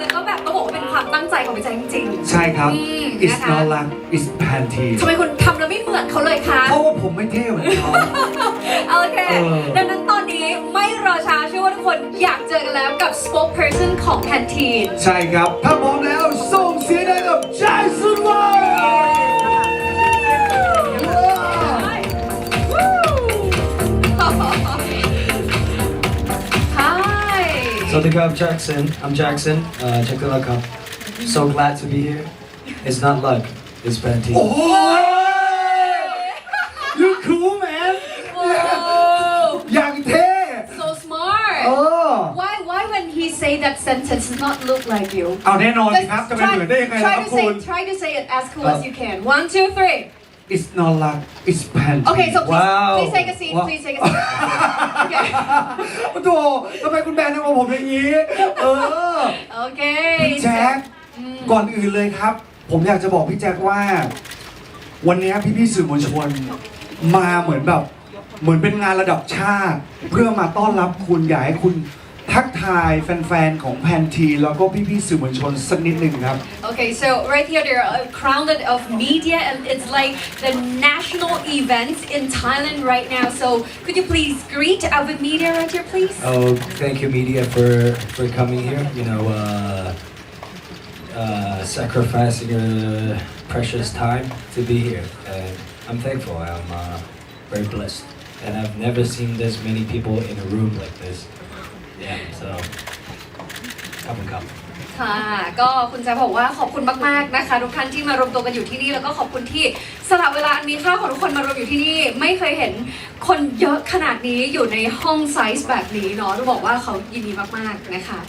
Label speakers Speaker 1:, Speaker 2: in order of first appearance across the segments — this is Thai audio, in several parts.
Speaker 1: แต่ก็แบบต้องบอกว่าเป็นความตั้งใจของพี่แจ๊คจริง
Speaker 2: ใช่ครับ
Speaker 1: อืม
Speaker 2: it's
Speaker 1: นะคะ
Speaker 2: not luck it's Pantene
Speaker 1: ๆทำไมคุณทำแล้วไม่เหมือนเขาเลยคะ
Speaker 2: เพราะว่าผมไม่เท่เหมือนเขา
Speaker 1: โอเค
Speaker 2: เออ
Speaker 1: ดังนั้นตอนนี้ไม่รอช้าเชื่อว่าทุกคนอยากเจอกันแล้วกับ spokesperson ของ Pantene
Speaker 2: ใช่ครับ ถ้าพร้อมแล้ว
Speaker 3: So the I'm Jackson. I'm Jackson. Uh, check the luck up. So glad to be here. It's not luck. It's Pantene.
Speaker 2: โอ้ย you cool man
Speaker 1: Whoa
Speaker 2: อย่างเท่
Speaker 1: so smart
Speaker 2: เออ
Speaker 1: Why why when he say that sentence does not look like you
Speaker 2: เอาแน่นอนสิ
Speaker 1: Just
Speaker 2: ครับ จะไปเหมือนได้ยังไงล่ะ
Speaker 1: try
Speaker 2: ครับ
Speaker 1: to
Speaker 2: คุ
Speaker 1: say
Speaker 2: ณ
Speaker 1: try to say it as cool as you can one two three
Speaker 2: It's not luck it's Pantene
Speaker 1: Okay so please
Speaker 3: Wow.
Speaker 1: please take a seat
Speaker 2: ว้าว
Speaker 1: please take a seat Okay
Speaker 2: โอ้โหทำไมคุณแบนทำกับผมอย่างนี้ เออ
Speaker 1: Okay
Speaker 2: พี่แจ็คก่อนอื่นเลยครับ ผมอยากจะบอกพี่แจ็คว่า วันนี้พี่ๆสื่อมวลชนมาเหมือนแบบ เหมือนเป็นงานระดับชาติ เพื่อมาต้อนรับคุณอยากให้คุณ ทักทายแฟนๆ ของแพนทีแล้วก็พี่ๆสื่อมวลชนสักนิดหนึ่งครับ
Speaker 1: Okay, so right here they're uh, crowded of media and it's like the national event in Thailand right now. So could you please greet our media right here, please?
Speaker 3: Oh, thank you, media, for for coming here. You know, uh, uh, sacrificing your precious time to be here, and I'm thankful. I'm uh, very blessed, and I've never seen this many people in a room like this. Yeah, so come and come.
Speaker 1: ค่ะ ก็คุณแจ๊คบอกว่าขอบคุณมากๆนะคะทุกท่านที่มารวมตัวกันอยู่ที่นี่แล้วก็ขอบคุณที่สละเวลาอันมีค่าของทุกคนมารวมอยู่ที่นี่ ไม่เคยเห็นคนเยอะขนาดนี้อยู่ในห้องไซส์แบบนี้เนาะต้องบอกว่าเขายินดีมากๆนะคะ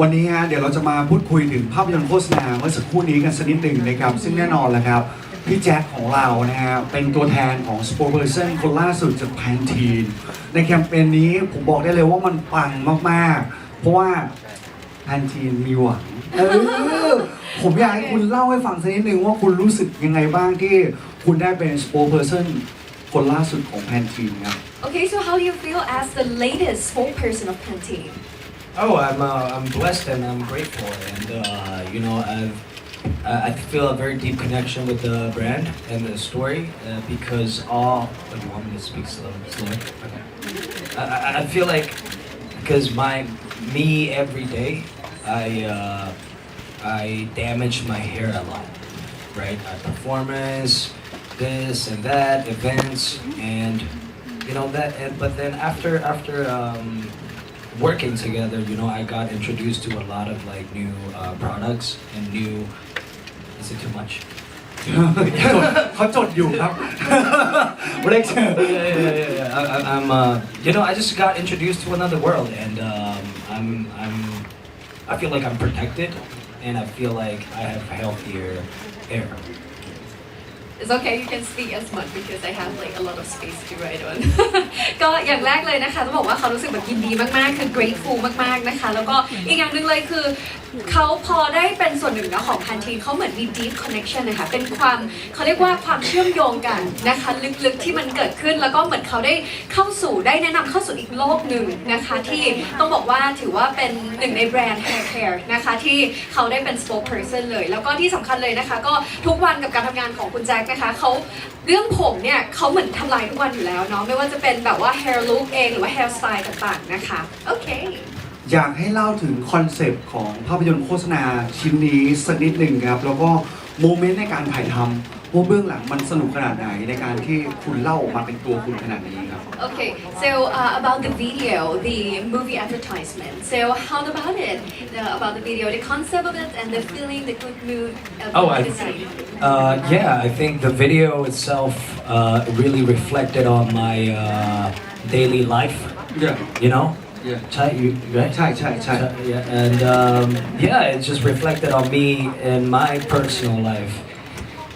Speaker 2: วันนี้ฮะเดี๋ยวเราจะมาพูดคุยถึงภาพยนตร์โฆษณาเมื่อสักครู่นี้กันสักนิดหนึ่งนะครับ ซึ่งแน่นอนแหละครับ พี่แจ็คของเรานะฮะเป็นตัวแทนของ s p o r t Person คนล่าสุดจากแพนทีน ในแคมเปญนี้ผมบอกได้เลยว่ามันปังมากๆ เพราะว่าแพนทีนมีหวังเออผมอยากให้คุณเล่าให้ฟังสักนิดหนึ่งว่าคุณรู้สึกยังไงบ้างที่คุณได้เป็น s p o r t Person คนล่าสุดของแพนทีนครับ
Speaker 1: Okay so how do you feel as the latest spokesperson of Pantene
Speaker 3: Oh, I'm uh, I'm blessed and I'm grateful, and uh, you know I've I I feel a very deep connection with the brand and the story uh, because all. You want me to speak slow? Slow? Okay. I, I- I feel like because my me every day I uh, I damage my hair a lot, right? Uh, performance, this and that, events, and you know that. And, but then after after um, working together, you know, I got introduced to a lot of like new uh, products and new. Is it too much?
Speaker 2: เขาจดอยู่ครับ
Speaker 3: yeah, yeah, yeah, yeah. I, I- I'm, uh, you know, I just got introduced to another world, and um, I'm, I'm, I feel like I'm protected, and I feel like I have healthier hair.
Speaker 1: It's okay you can speak as much because I have like a lot of space to write on ก็อย่างแรกเลยนะคะต้องบอกว่าเขารู้สึกแบบยินดีมากๆ คือ grateful มากๆนะคะ แล้วก็อีกอย่างหนึ่งเลยคือเขาพอได้เป็นส่วนหนึ่งนะของพันทีเขาเหมือนมี deep connection นะคะ เป็นความเขาเรียกว่าความเชื่อมโยงกันนะคะ ลึกๆที่มันเกิดขึ้นแล้วก็เหมือนเขาได้เข้าสู่ได้แนะนำเข้าสู่อีกโลกหนึ่งนะคะ ที่ต้องบอกว่าถือว่าเป็นหนึ่งในแบรนด์ hair care นะคะที่เขาได้เป็น spokesperson เลย แล้วก็ที่สำคัญเลยนะคะ ก็ทุกวันกับการทำงานของคุณแจ็คนะคะเขาเรื่องผมเนี่ยเขาเหมือนทำลายทุกวันอยู่แล้วเนาะไม่ว่าจะเป็นแบบว่า hair look เองหรือว่า hair style ต่างๆนะคะ โอเค
Speaker 2: อยากให้เล่าถึงคอนเซปต์ของภาพยนตร์โฆษณาชิ้นนี้สักนิดหนึ่งครับ แล้วก็โมเมนต์ในการถ่ายทำ ว่าเบื้องหลังมันสนุกขนาดไหนในการที่คุณเล่าออกมาเป็นตัวคุณขนาดนี้ครับ
Speaker 1: Okay, so uh, about the video, the movie advertisement. So how about it? The, about the video, the concept of it, and the feeling, the good mood of
Speaker 3: Oh,
Speaker 1: the
Speaker 3: I-
Speaker 1: design.
Speaker 3: Uh, yeah, I think the video itself uh, really reflected on my uh, daily life.
Speaker 2: Yeah.
Speaker 3: You know,
Speaker 2: Yeah.
Speaker 3: Chai, you right?
Speaker 2: ใช่ใช่ใช่
Speaker 3: Yeah, and um, yeah, it just reflected on me and my personal life.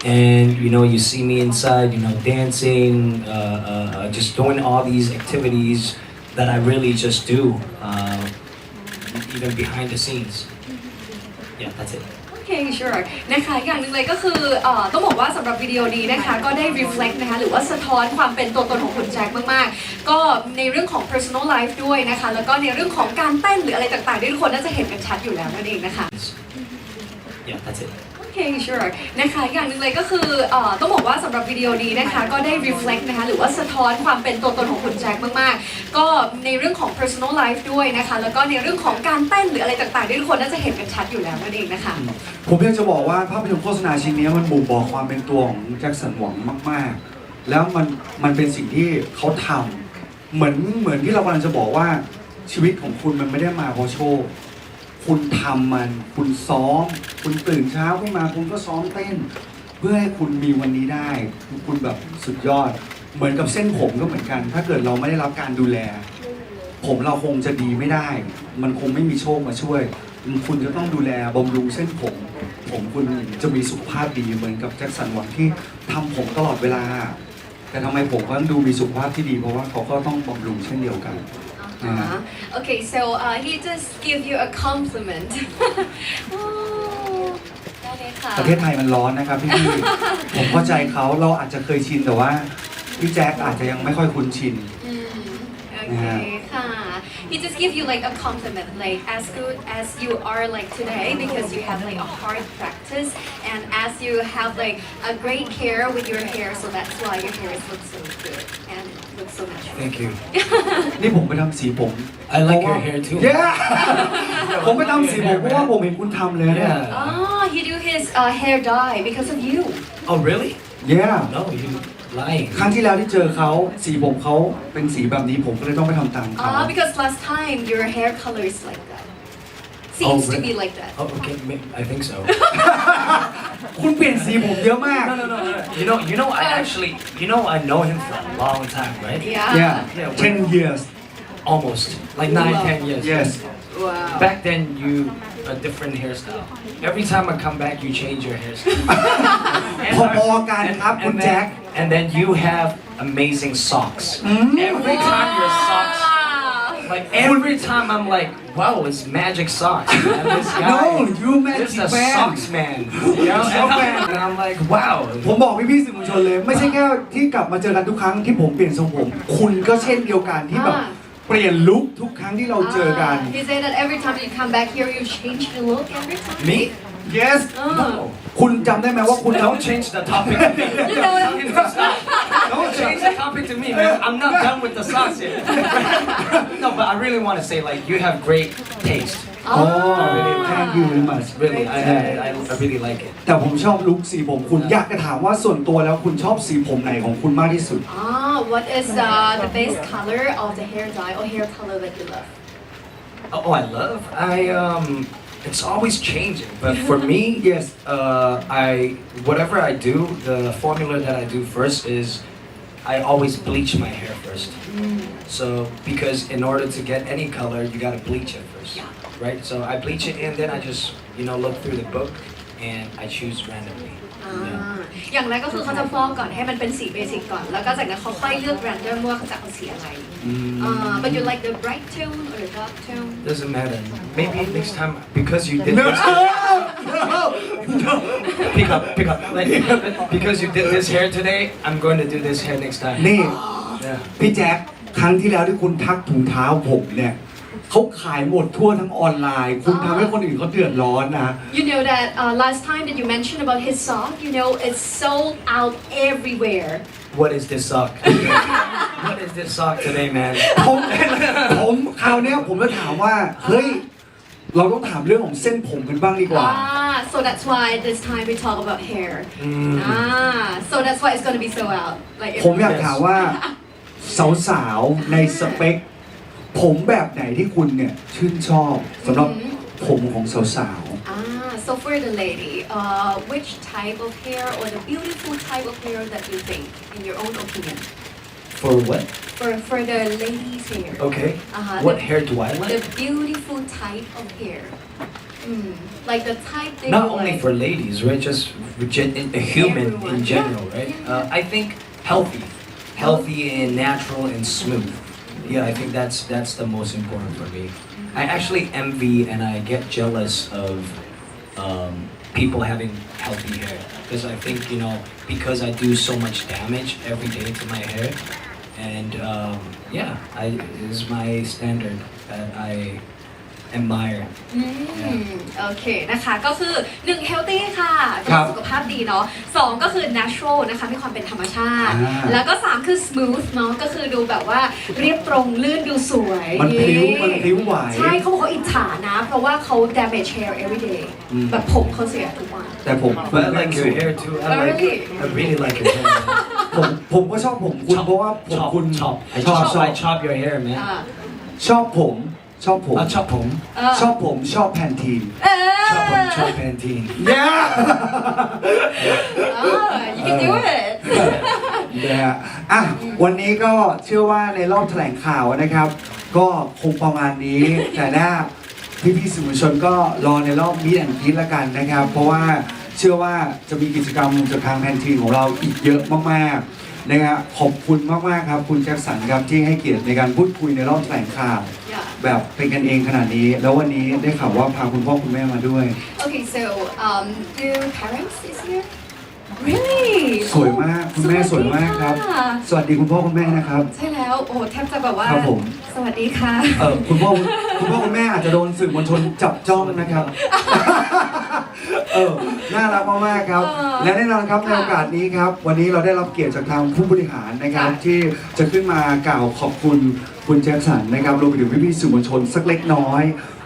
Speaker 3: And you know, you see me inside, you know, dancing, uh, uh, uh, just doing all these activities that I really just do, uh, even behind the scenes. Yeah, that's it.
Speaker 1: โอเค sure นะคะ อย่างหนึ่งเลยก็คือเอ่อต้องบอกว่าสำหรับวิดีโอนี้นะคะ ก็ได้ reflect นะคะ หรือว่าสะท้อนความเป็นตัวตนของคุณแจ็คมาก ๆ ก็ในเรื่องของ personal life ด้วยนะคะ แล้วก็ในเรื่องของการเต้นหรืออะไรต่าง ๆ ที่ทุกคนน่าจะเห็นกันชัดอยู่แล้วนั่นเองนะคะ
Speaker 3: Yeah, that's it.
Speaker 1: โอเค sure นะคะอย่างหนึ่งเลยก็คือเอ่อต้องบอกว่าสำหรับวิดีโอนี้นะคะก็ได้ reflect นะคะหรือว่าสะท้อนความเป็นตัวตนของคุณแจ็คมากๆ ก็ในเรื่องของ personal life ด้วยนะคะ แล้วก็ในเรื่องของการเต้นหรืออะไรต่างๆที่ทุกคนน่าจะเห็นกันชัดอยู่แล้วนั่นเองนะคะ
Speaker 2: ผมอยากจะบอกว่าภาพยนตร์โฆษณาชิ้นนี้มันบ่งบอกความเป็นตัวของแจ็คสันหวังมาก ๆ แล้วมันมันเป็นสิ่งที่เขาทำเหมือนเหมือนที่เรากำลังจะบอกว่าชีวิตของคุณมันไม่ได้มาเพราะโชค คุณทำมัน คุณซ้อม คุณตื่นเช้าขึ้นมา คุณก็ซ้อมเต้น เพื่อให้คุณมีวันนี้ได้ คุณแบบสุดยอด เหมือนกับเส้นผมก็เหมือนกัน ถ้าเกิดเราไม่ได้รับการดูแล ผมเราคงจะดีไม่ได้ มันคงไม่มีโชคมาช่วย คุณจะต้องดูแลบำรุงเส้นผม ผมคุณจะมีสุขภาพดีเหมือนกับแจ็คสันหวังที่ทำผมตลอดเวลา แต่ทำไมผมก็ดูมีสุขภาพที่ดีเพราะว่าเขาก็ต้องบำรุงเช่นเดียวกัน
Speaker 1: Uh-huh. Okay, so uh, he just give you a compliment. ได้เลยค่ะ
Speaker 2: ประเทศไทยมันร้อนนะครับพี่ พี่ๆ ผมเข้าใจเขาเราอาจจะเคยชินแต่ว่าพี่แจ็คอาจจะยังไม่ค่อยคุ้นชิน
Speaker 1: อืมโอเคค่ะ He just give you like a compliment like as good as you are like today because you have like a hard practice and as you have like a great care with your hair so that's why your hair looks so good And looks so natural
Speaker 3: Thank you.
Speaker 2: นี่ผมไปทำสีผม
Speaker 3: I like your hair too.
Speaker 2: yeah ผมไปทำสีผมเพราะว่าผมเห็นคุณทำเลยเนี่ย
Speaker 3: Yeah.
Speaker 1: Ah, he do his uh, hair dye because of you
Speaker 3: Oh, really?
Speaker 2: yeah
Speaker 3: No, you lying.
Speaker 2: ครั้งที่แล้วที่เจอเขาสีผมเขาเป็นสีแบบนี้ผมก็เลยต้องไปทำตามเขา
Speaker 1: Ah, because last time your hair color is like that seems to
Speaker 3: really?
Speaker 1: be like that
Speaker 3: Oh, okay. ma- I think so.
Speaker 2: คุณเปลี่ยนสีผมเยอะมาก
Speaker 3: No, no, no, no. You know, you know, I actually, you know, I know him for a long time, right?
Speaker 1: yeah
Speaker 2: yeah
Speaker 3: Yeah,
Speaker 2: 10 years
Speaker 3: Almost, like nine, ten years.
Speaker 2: yes
Speaker 1: wow
Speaker 3: Back then, you a different hairstyle. Every time I come back, you change your hairstyle.
Speaker 2: พอๆกันครับคุณ
Speaker 3: and
Speaker 2: แจ็ค
Speaker 3: then, and then you have amazing socks.
Speaker 2: Mm.
Speaker 3: Every time your socks,
Speaker 1: Wow.
Speaker 3: like every time I'm like, wow, it's magic socks. Man. This guy,
Speaker 2: No, you
Speaker 3: this is
Speaker 2: magic
Speaker 3: a
Speaker 2: man.
Speaker 3: socks man. You know, and, I'm, and I'm like, wow.
Speaker 2: ผมบอกพี่พี่ๆสื่อมวลชนเลย ไม่ใช่แค่ที่กลับมาเจอกันทุกครั้งที่ผมเปลี่ยนทรงผม คุณก็เช่นเดียวกันที่แบบ
Speaker 1: อ่า
Speaker 2: เปลี่ยนลุคทุกครั้งที่เราเจอกัน
Speaker 1: Ah, he said that every time you come back here, you change your look every time.
Speaker 3: Me?
Speaker 2: Yes
Speaker 1: Ah.
Speaker 2: คุณจำได้ไหมว่าคุณ
Speaker 3: Don't change the topic. to me.
Speaker 1: You know
Speaker 3: Tell him to stop. Don't change the topic to me, man. I'm not done with the socks yet. no, but I really want to say, like, you have great taste.
Speaker 2: อ๋อ
Speaker 1: Ah.
Speaker 2: thank you very much
Speaker 3: Really, I, I, I, I really like it.
Speaker 2: แต่ผมชอบลุคสีผมคุณอยากจะถามว่าส่วนตัวแล้วคุณชอบสีผมไหนของคุณมากที่สุด
Speaker 1: Ah, what is uh, the base color of the hair dye or hair color that you love?
Speaker 3: Oh, I love. I um, it's always changing. But for me,
Speaker 2: yes
Speaker 3: uh, I whatever I do, the formula that I do first is I always bleach my hair first. So because in order to get any color, you gotta bleach it first, right? So I bleach it and then I just you know look through the book and I choose randomly. Yeah.
Speaker 1: อย่างแรกก็คือเขาจะฟอกก่อนให้มันเป็นสีเบสิกก่อน แล้วก็จากนั้นเขาค่อยเลือกแรนดอมว่าเขาจะเอาสีอะไร
Speaker 3: Mm.
Speaker 1: Uh, but you like the bright tone or the dark tone?
Speaker 3: Doesn't matter. Maybe next time because you did
Speaker 2: no
Speaker 3: this. pick up, pick up. Like, because you did this hair today, I'm going to do this hair next time.
Speaker 2: นี่
Speaker 3: Yeah.
Speaker 2: พี่แจ็คครั้งที่แล้วที่คุณทักถุงเท้าผมเนี่ย เขาขายหมดทั่วทั้งออนไลน์ คุณทำให้คนอื่นเขาเดือดร้อนนะ
Speaker 1: You know that uh, last time that you mentioned about his sock, you know, it's sold out everywhere.
Speaker 3: What is this sock? what is this sock today, man?
Speaker 2: ผมผมคราวเนี้ยผมจะถามว่า เฮ้ย เราต้องถามเรื่องของเส้นผมกันบ้างดีกว่า
Speaker 1: Ah, so that's why this time we talk about hair.
Speaker 3: Mm.
Speaker 1: Ah, so that's why it's gonna be so out. Like
Speaker 2: ผมอยากถามว่า สาวๆ ในสเปค ผมแบบไหนที่คุณเนี่ย ชื่นชอบสำหรับผมของสาว
Speaker 1: Ah, so for the lady, uh, which type of hair or the beautiful type of hair that you think, in your own opinion,
Speaker 3: For what?
Speaker 1: for for the lady's hair?
Speaker 3: Okay.
Speaker 1: Uh-huh.
Speaker 3: What
Speaker 1: the,
Speaker 3: hair do I
Speaker 1: the
Speaker 3: like?
Speaker 1: beautiful type of hair. Mm, like the type that
Speaker 3: Not
Speaker 1: you
Speaker 3: only
Speaker 1: like.
Speaker 3: for ladies, right? Just gen- a human
Speaker 1: Everyone.
Speaker 3: in general,
Speaker 1: Yeah,
Speaker 3: right?
Speaker 1: yeah.
Speaker 3: Uh, I think healthy, healthy and natural and smooth. Yeah, I think that's that's the most important for me. I actually envy and I get jealous of um, people having healthy hair because I think you know because I do so much damage every day to my hair and um, yeah I is my standard that I admire
Speaker 1: อืมโอเคนะคะ ก็คือ 1 healthy ค่ะ
Speaker 2: ครับ
Speaker 1: สุขภาพดีเนาะสองก็คือ natural นะคะมีความเป็นธรรมชาติ
Speaker 2: อ่า
Speaker 1: แล้วก็ 3 คือ smooth เนาะก็คือดูแบบว่าเรียบตรงลื่นดูสวย
Speaker 2: มันพลิ้วมันพลิ้วไหว
Speaker 1: ใช่เขาบอกเขาอิจฉานะ เพราะว่าเขา damage hair every day
Speaker 2: อืม
Speaker 1: แบบผมเขาเสียทุกวัน
Speaker 2: แต่ผม
Speaker 3: but I like your hair too I like
Speaker 1: Really?
Speaker 3: I really like your hair
Speaker 2: ผมผมก็ชอบผมคุณเพราะว่าผม
Speaker 3: chop
Speaker 2: คุณ
Speaker 3: chop I
Speaker 2: ชอบ
Speaker 3: chop
Speaker 2: ชอบ
Speaker 3: I chop your hair man
Speaker 1: อ่า
Speaker 2: ชอบผม ชอบผม
Speaker 3: I chop ผม
Speaker 1: เออ
Speaker 2: ชอบผมชอบแพนทีน
Speaker 1: เออ
Speaker 3: chop ผม chop Pantene
Speaker 2: เนี่ย
Speaker 1: เออ you can do it
Speaker 2: นะฮะอะวันนี้ก็เชื่อว่าในรอบแถลงข่าวนะครับ ก็คงประมาณนี้ แต่หน้าพี่พี่ๆสื่อมวลชนก็รอในรอบมีแอนกีละกันนะครับ เพราะว่าเชื่อว่าจะมีกิจกรรมจากทางแพนทีนของเราอีกเยอะมากๆ นะครับขอบคุณมากๆครับ คุณแจ็คสันครับที่ให้เกียรติในการพูดคุยในรอบแถลงข่าว
Speaker 1: Yeah.
Speaker 2: แบบเป็นกันเองขนาดนี้ แล้ววันนี้ได้ข่าวว่าพาคุณพ่อคุณแม่มาด้วย
Speaker 1: Okay, so um, your parents is here? Really?
Speaker 2: สวยมากคุณแม่สวยมากครับ
Speaker 1: สวัสดีค่ะ
Speaker 2: สวัสดีคุณพ่อคุณแม่นะครับ
Speaker 1: ใช่แล้วโอ้แทบจะแบบว่า
Speaker 2: ครับผม
Speaker 1: สวัสดีค่ะ
Speaker 2: เออคุณพ่อคุณพ่อคุณแม่อาจจะโดนสื่อมวลชนจับจ้องนะครับ เออน่ารักมากๆครับ
Speaker 1: เออ
Speaker 2: และแน่นอนครับใน
Speaker 1: ค่ะ
Speaker 2: โอกาสนี้ครับ วันนี้เราได้รับเกียรติจากทางผู้บริหารนะครับ
Speaker 1: ค่ะ
Speaker 2: ที่จะขึ้นมากล่าวขอบคุณคุณแจ็คสันนะครับรวมไปถึงพี่ๆสื่อมวลชนสักเล็กน้อย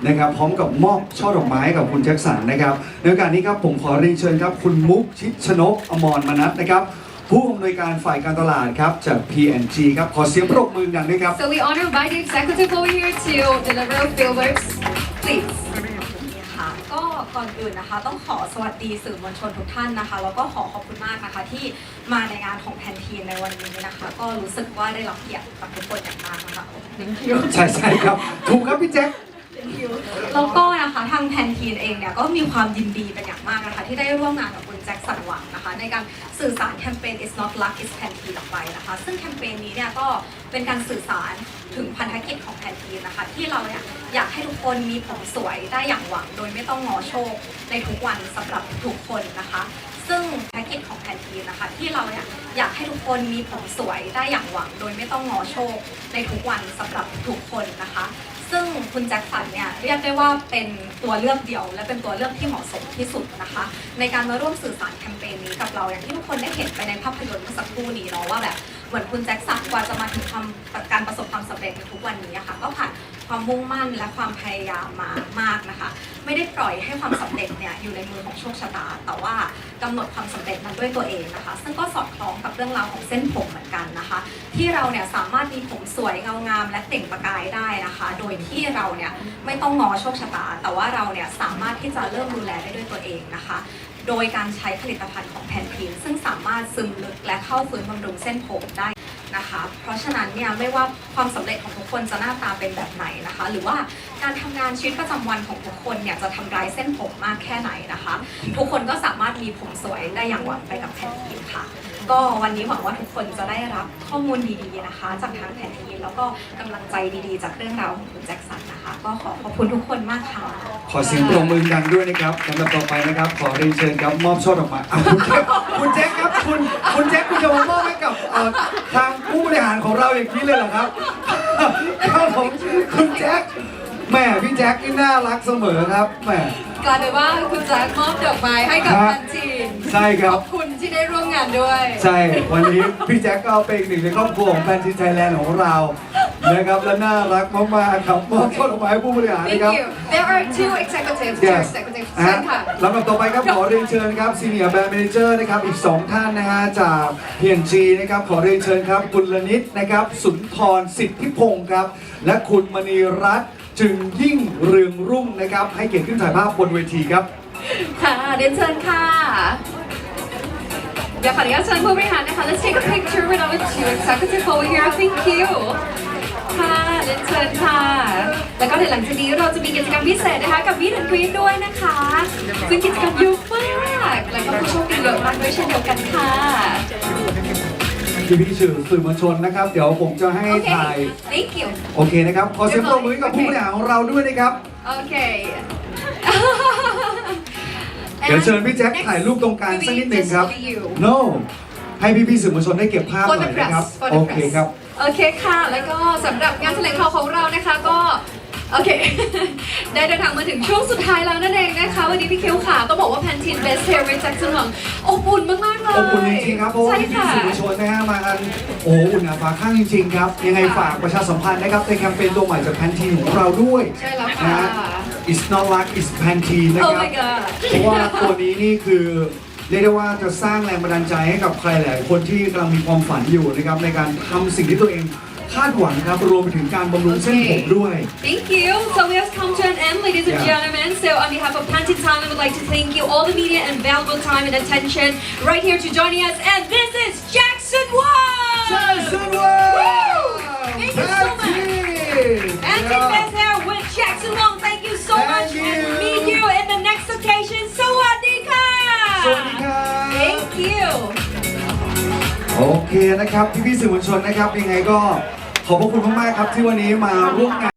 Speaker 2: นะครับ พร้อมกับมอบช่อดอกไม้ให้กับคุณแจ็คสันนะครับในโอกาสนี้ครับผมขอเรียนเชิญครับ คุณมุกชิดชนกอมรมนัสนะครับ ผู้อำนวยการฝ่ายการตลาดครับจาก P&G ครับขอเสียงปรบมือดังด้วยครับ
Speaker 1: So we honor invite the executive over here to deliver fieldworks, please.
Speaker 4: ค่ะก็ก่อนอื่นนะคะ ต้องขอสวัสดีสื่อมวลชนทุกท่านนะคะแล้วก็ขอขอบคุณมากนะคะที่มาในงานของแพนทีนในวันนี้นะคะ ก็รู้สึกว่าได้รับเกียรติจากทุกคนอย่างมากนะคะ Thank you
Speaker 2: ใช่ใช่ครับ ถูกครับพี่แจ็ค
Speaker 4: Thank you แล้วก็นะคะทางแพนทีนเองเนี่ยก็มีความยินดีเป็นอย่างมากนะคะ ที่ได้ร่วมงานกับคุณแจ็คสันหวังนะคะ ในการสื่อสารแคมเปญ It's not luck it's p a n t e ออกไปนะคะ ซึ่งแคมเปญนี้เนี่ยก็เป็นการสื่อสารถึงพันธกิจของแพนทีนะคะ ที่เราเนี่ยอยากให้ทุกคนมีผมสวยได้อย่างหวัง โดยไม่ต้องงอโชคในทุกวันสำหรับทุกคนนะคะ ซึ่งภารกิจของแพนทีนะคะ ที่เราเนี่ยอยากให้ทุกคนมีผมสวยได้อย่างหวัง โดยไม่ต้องงอโชคในทุกวันสำหรับทุกคนนะคะ ซึ่งคุณแจ็คสันเนี่ยเรียกได้ว่าเป็นตัวเลือกเดียว และเป็นตัวเลือกที่เหมาะสมที่สุดนะคะ ในการมาร่วมสื่อสารแคมเปญนี้กับเราอย่างที่ทุกคนได้เห็นไปในภาพยนตร์เมื่อสักครู่นี้เนาะว่าแบบเหมือนคุณแจ็คสันกว่าจะมาถึงความการประสบความสำเร็จในทุกวันนี้อะค่ะก็ผ่าน ความมุ่งมั่นและความพยายามมามากนะคะ ไม่ได้ปล่อยให้ความสำเร็จเนี่ยอยู่ในมือของโชคชะตา แต่ว่ากำหนดความสำเร็จนั้นด้วยตัวเองนะคะ ซึ่งก็สอดคล้องกับเรื่องราวของเส้นผมเหมือนกันนะคะ ที่เราเนี่ยสามารถมีผมสวยเงางาม และเปล่งประกายได้นะคะ โดยที่เราเนี่ยไม่ต้องงอโชคชะตา แต่ว่าเราเนี่ยสามารถที่จะเริ่มดูแลได้ด้วยตัวเองนะคะโดยการใช้ผลิตภัณฑ์ของแพนทีนซึ่งสามารถซึมลึกและเข้าฟื้นบำรุงเส้นผมได้ นะคะ เพราะฉะนั้นเนี่ยไม่ว่าความสำเร็จของทุกคนจะหน้าตาเป็นแบบไหนนะคะ หรือว่าการทำงานชีวิตประจำวันของทุกคนเนี่ยจะทำร้ายเส้นผมมากแค่ไหนนะคะ ทุกคนก็สามารถมีผมสวยได้อย่างหวังไปกับแพนดินค่ะ ก็วันนี้หวังว่าทุกคนจะได้รับข้อมูลดีๆนะคะ จากทางแพนทีแล้วก็กำลังใจดีๆ จากเรื่องราวของคุณแจ็คสันนะคะ ก็ขอขอบคุณทุกคนมากค่ะ
Speaker 2: ขอเสียงปรบมือดังด้วยนะครับลำดับต่อไปนะครับ ขอเรียนเชิญครับมอบช่อดอกไม้อะคุณแจ็คคุณแจ็คครับคุณคุณแจ็คคุณจะมามอบให้กับเอ่อทางผู้บริหารของเราอย่างนี้เลยเหรอครับครับผมคุณแจ็คแหม่พี่แจ็คนี่น่ารักเสมอครับแหม
Speaker 1: กลายเป็นว่าคุณแจ็คมอบดอกไม้ให้กับ
Speaker 2: ครับ
Speaker 1: พันทีน
Speaker 2: ใช่ค
Speaker 1: ข
Speaker 2: รับ
Speaker 1: อบคุณที่ได้ร่วมงานด้วย
Speaker 2: ใช่ วันนี้พี่แจ็คก็เป็นอีกหนึ่งในครอบครัวของแฟนทีไทยแลนด์ของเรานะครับและน่ารักมากๆครับมอบช่อดอกไม้ให้ผู้บริหาร
Speaker 1: Thank
Speaker 2: นะครับ
Speaker 1: you there are two executives two
Speaker 2: Yes
Speaker 1: executives
Speaker 2: นะ
Speaker 1: เชิ
Speaker 2: ฮะ
Speaker 1: ญค่ะ
Speaker 2: ลำดับต่อไปครับขอเรียนเชิญครับซีเนียร์แบรนด์ a ม a เจอร์นะครับอีก 2 ท่านนะฮะจาก PNG นะครับขอเรียนเชิญครับคุณลนิดนะครับสุนทรสิทธิพงศ์ครับและคุณมณีรัตน์ จึงยิ่งเรืองรุ่งนะครับ ให้เกียรติขึ้นถ่ายภาพบนเวทีครับ
Speaker 1: ค่ะเรียนเชิญค่ะ เดี๋ยวขออนุญาตเชิญผู้บริหารนะคะ Let's take a picture with our two executive over here Thank you ค่ะเรียนเชิญค่ะ แล้วก็เดี๋ยวหลังจากนี้เราจะมีกิจกรรมพิเศษนะคะกับ Meet and Greet ด้วยนะคะซึ่งกิจกรรมเยอะมาก แล้วก็ผู้โชคดีเยอะมากด้วยเช่นเดียวกันค่ะ
Speaker 2: พี่พี่ๆสื่อสื่อมวลชนนะครับ เดี๋ยวผมจะให้
Speaker 1: โอเค
Speaker 2: ถ่าย
Speaker 1: thank you
Speaker 2: โอเคนะครับ ขอเสียงปรบมือให้กับผู้บริหารของเราด้วยนะครับ
Speaker 1: โอเค
Speaker 2: เดี๋ยวเชิญพี่แจ็คถ่ายรูปตรงกลางสักนิดหนึ่งครับ no ให้พี่ๆสื่อมวลชนได้เก็บภาพห
Speaker 1: For
Speaker 2: น่
Speaker 1: the
Speaker 2: อยนะครับ
Speaker 1: press, for the
Speaker 2: โอเค
Speaker 1: press
Speaker 2: ครับ
Speaker 1: โอเคค่ะ แล้วก็สำหรับงานแถลงข่าวของเรานะคะ ก็ โอเค ได้เดินทางมาถึงช่วงสุดท้ายแล้วนั่นเองนะคะ วันนี้พี่เคียวขาต้องบอกว่าแพนทีนเบสเฮร์รี่แจ็คสันหวังอบอุ่นมากๆเลย
Speaker 2: ขอบคุณจริงๆครับเพราะว่า
Speaker 1: ใช่
Speaker 2: พี่
Speaker 1: ค่ะ
Speaker 2: ๆสื่อมวลชนนะฮะมากันโอ้โหอุ่นหนาฝาข้างจริงๆครับยังไงฝากประชาสัมพันธ์นะครับในแคมเปญตัวใหม่จากแพนทีนของเราด้วย
Speaker 1: ใช่แล้ว
Speaker 2: นะ
Speaker 1: ค่ะ
Speaker 2: ฮะ It's not luck it's Pantene นะ
Speaker 1: Oh
Speaker 2: ครับ
Speaker 1: my god
Speaker 2: เพราะว่าตัวนี้นี่คือเรียกได้ว่าจะสร้างแรงบันดาลใจให้กับใครหลายคนที่กำลังมีความฝันอยู่นะครับในการทำสิ่งที่ตัวเอง คาดหวังครับรวมไปถึงการบำรุงเส้นผมด้วย
Speaker 1: Thank you. So we have come to an end, ladies and
Speaker 2: Yeah.
Speaker 1: gentlemen. So on behalf of Pantene Time, I would like to thank you all the media and valuable time and attention right here to joining us. And this is Jackson Wang.
Speaker 2: Jackson Wang!
Speaker 1: Woo! Thank you so
Speaker 2: โอเคนะครับพี่พี่ๆสื่อมวลชนนะครับยังไงก็ขอบพระคุณมากๆครับที่วันนี้มาร่วมงาน